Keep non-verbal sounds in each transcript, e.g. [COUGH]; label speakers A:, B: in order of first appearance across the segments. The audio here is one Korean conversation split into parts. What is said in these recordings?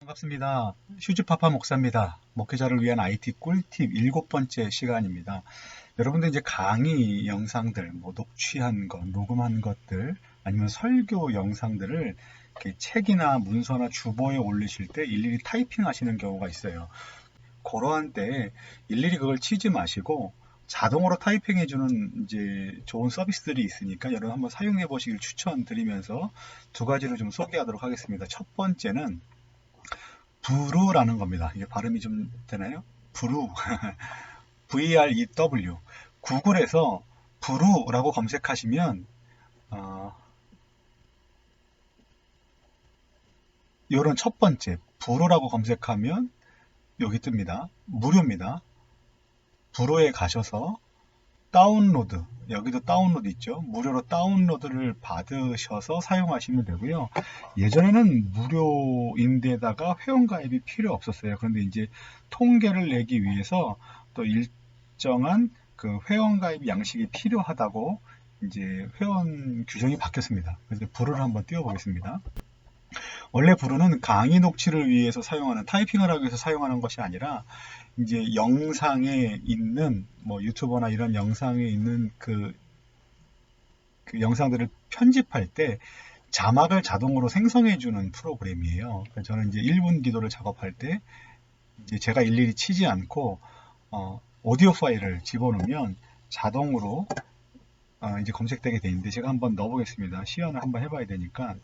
A: 반갑습니다. 휴즈파파 목사입니다. 목회자를 위한 IT 꿀팁 일곱 번째 시간입니다. 여러분들 이제 강의 영상들, 뭐 녹취한 것, 녹음한 것들, 아니면 설교 영상들을 책이나 문서나 주보에 올리실 때 일일이 타이핑 하시는 경우가 있어요. 그러한 때 일일이 그걸 치지 마시고 자동으로 타이핑 해주는 이제 좋은 서비스들이 있으니까 여러분 한번 사용해 보시길 추천드리면서 두 가지를 좀 소개하도록 하겠습니다. 첫 번째는 브루라는 겁니다. 이게 발음이 좀 되나요? 브루. V-R-E-W. [LAUGHS] 구글에서 브루라고 검색하시면, 어, 요런 첫 번째, 브루라고 검색하면 여기 뜹니다. 무료입니다. 브루에 가셔서 다운로드, 여기도 다운로드 있죠. 무료로 다운로드를 받으셔서 사용하시면 되고요. 예전에는 무료인데다가 회원가입이 필요 없었어요. 그런데 이제 통계를 내기 위해서 또 일정한 그 회원가입 양식이 필요하다고 이제 회원 규정이 바뀌었습니다. 그래서 불을 한번 띄워보겠습니다. 원래 브루는 강의 녹취를 위해서 사용하는 타이핑을 하기 위해서 사용하는 것이 아니라 이제 영상에 있는 뭐 유튜버나 이런 영상에 있는 그, 그 영상들을 편집할 때 자막을 자동으로 생성해 주는 프로그램이에요. 저는 이제 1분 기도를 작업할 때 이제 제가 일일이 치지 않고 어, 오디오 파일을 집어넣으면 자동으로 어, 이제 검색되게 돼 있는데 제가 한번 넣어보겠습니다. 시연을 한번 해봐야 되니까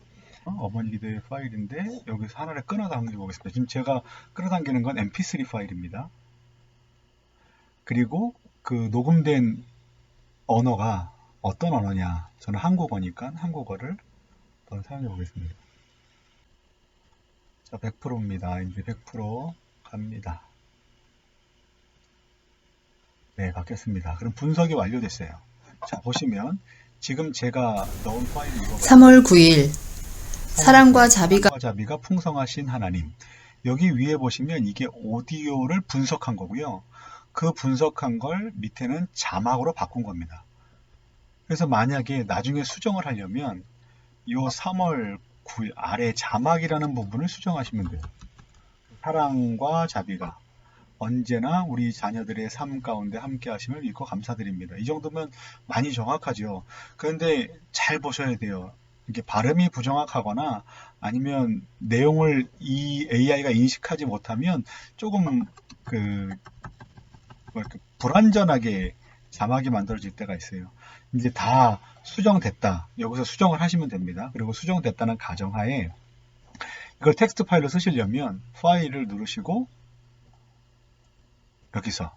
A: 어머니 기도의 파일인데 여기서 하나를 끊어당겨 보겠습니다. 지금 제가 끌어당기는 건 mp3 파일입니다. 그리고 그 녹음된 언어가 어떤 언어냐? 저는 한국어니까 한국어를 한번 사용해 보겠습니다. 자, 100%입니다. 이제 100% 갑니다. 네, 바뀌었습니다. 그럼 분석이 완료됐어요. 자, 보시면 지금 제가 넣은 파일이 이거
B: 3월 9일 사랑과 자비가
A: 자비가 풍성하신 하나님. 여기 위에 보시면 이게 오디오를 분석한 거고요. 그 분석한 걸 밑에는 자막으로 바꾼 겁니다. 그래서 만약에 나중에 수정을 하려면 이 3월 9일 아래 자막이라는 부분을 수정하시면 돼요. 사랑과 자비가 언제나 우리 자녀들의 삶 가운데 함께 하심을 믿고 감사드립니다. 이 정도면 많이 정확하죠. 그런데 잘 보셔야 돼요. 이게 발음이 부정확하거나 아니면 내용을 이 AI가 인식하지 못하면 조금 그 불완전하게 자막이 만들어질 때가 있어요. 이제 다 수정됐다. 여기서 수정을 하시면 됩니다. 그리고 수정됐다는 가정하에 이걸 텍스트 파일로 쓰시려면 파일을 누르시고 여기서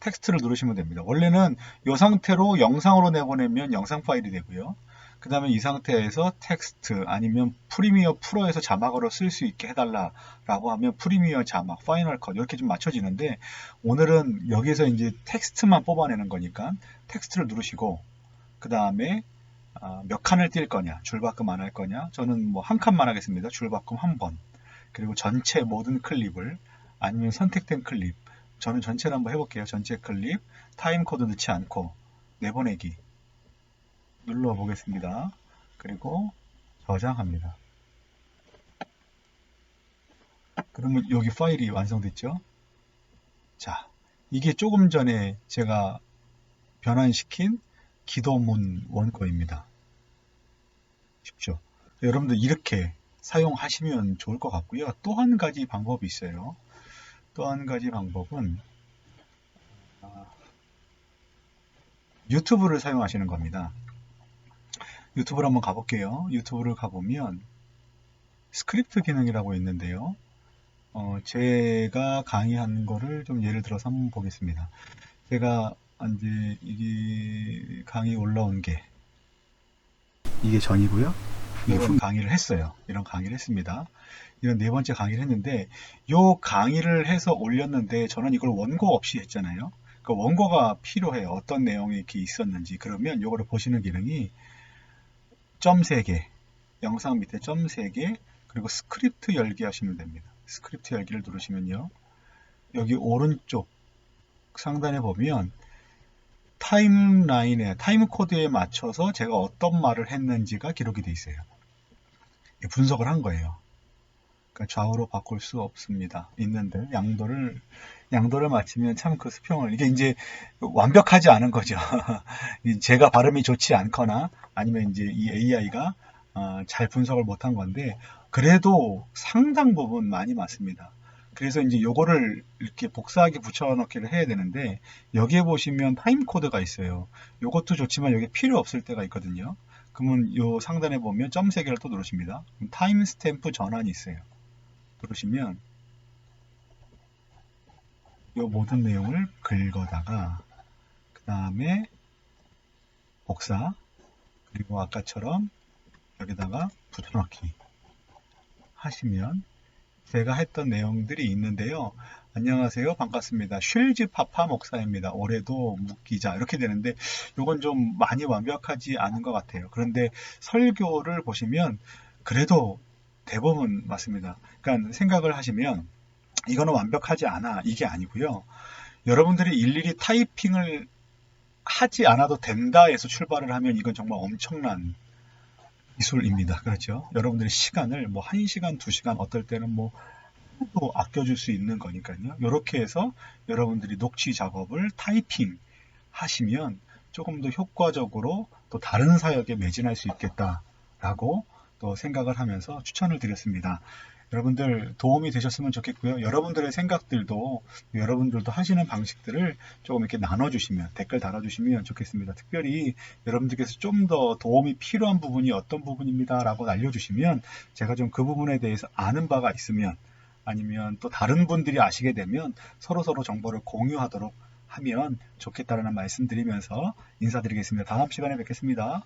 A: 텍스트를 누르시면 됩니다. 원래는 이 상태로 영상으로 내보내면 영상 파일이 되고요. 그 다음에 이 상태에서 텍스트 아니면 프리미어 프로에서 자막으로 쓸 수 있게 해달라 라고 하면 프리미어 자막, 파이널 컷 이렇게 좀 맞춰지는데 오늘은 여기서 이제 텍스트만 뽑아내는 거니까 텍스트를 누르시고 그 다음에 아, 몇 칸을 뛸 거냐, 줄바꿈 안 할 거냐. 저는 뭐 한 칸만 하겠습니다. 줄바꿈 한 번. 그리고 전체 모든 클립을 아니면 선택된 클립. 저는 전체를 한번 해볼게요. 전체 클립, 타임 코드 넣지 않고 내보내기. 눌러 보겠습니다. 그리고 저장합니다. 그러면 여기 파일이 완성됐죠? 자, 이게 조금 전에 제가 변환시킨 기도문 원고입니다. 쉽죠? 여러분들 이렇게 사용하시면 좋을 것 같고요. 또 한 가지 방법이 있어요. 또 한 가지 방법은 아, 유튜브를 사용하시는 겁니다. 유튜브를 한번 가볼게요. 유튜브를 가보면 스크립트 기능이라고 있는데요. 어, 제가 강의한 거를 좀 예를 들어서 한번 보겠습니다. 제가 이제 이게 강의 올라온 게 이게 전이고요. 이런 강의를 했어요. 이런 강의를 했습니다. 이런 네 번째 강의를 했는데 요 강의를 해서 올렸는데 저는 이걸 원고 없이 했잖아요. 그 원고가 필요해요. 어떤 내용이 이렇게 있었는지. 그러면 요거를 보시는 기능이 점 3개, 영상 밑에 점 3개, 그리고 스크립트 열기 하시면 됩니다. 스크립트 열기를 누르시면요. 여기 오른쪽 상단에 보면 타임라인에, 타임 코드에 맞춰서 제가 어떤 말을 했는지가 기록이 되어 있어요. 분석을 한 거예요. 그러니까 좌우로 바꿀 수 없습니다. 있는데 양도를 양도를 맞추면 참 그 수평을 이게 이제 완벽하지 않은 거죠. [LAUGHS] 이 제가 발음이 좋지 않거나 아니면 이제 이 AI가 잘 분석을 못한 건데 그래도 상당 부분 많이 맞습니다. 그래서 이제 요거를 이렇게 복사하기 붙여넣기를 해야 되는데 여기에 보시면 타임 코드가 있어요. 요것도 좋지만 여기 필요 없을 때가 있거든요. 그러면 요 상단에 보면 점 세 개를 또 누르십니다. 타임 스탬프 전환이 있어요. 누르시면 요 모든 내용을 긁어다가 그 다음에 복사 그리고 아까처럼 여기다가 붙여넣기 하시면 제가 했던 내용들이 있는데요. 안녕하세요. 반갑습니다. 쉴즈 파파 목사입니다. 올해도 묵기자 이렇게 되는데 이건 좀 많이 완벽하지 않은 것 같아요. 그런데 설교를 보시면 그래도 대부분 맞습니다. 그러니까 생각을 하시면 이거는 완벽하지 않아 이게 아니고요. 여러분들이 일일이 타이핑을 하지 않아도 된다에서 출발을 하면 이건 정말 엄청난 기술입니다. 그렇죠? 여러분들의 시간을 뭐 1시간, 2시간 어떨 때는 뭐 또 아껴줄 수 있는 거니까요. 이렇게 해서 여러분들이 녹취 작업을 타이핑 하시면 조금 더 효과적으로 또 다른 사역에 매진할 수 있겠다라고 또 생각을 하면서 추천을 드렸습니다. 여러분들 도움이 되셨으면 좋겠고요. 여러분들의 생각들도 여러분들도 하시는 방식들을 조금 이렇게 나눠주시면 댓글 달아주시면 좋겠습니다. 특별히 여러분들께서 좀 더 도움이 필요한 부분이 어떤 부분입니다라고 알려주시면 제가 좀 그 부분에 대해서 아는 바가 있으면 아니면 또 다른 분들이 아시게 되면 서로 서로 정보를 공유하도록 하면 좋겠다라는 말씀드리면서 인사드리겠습니다. 다음 시간에 뵙겠습니다.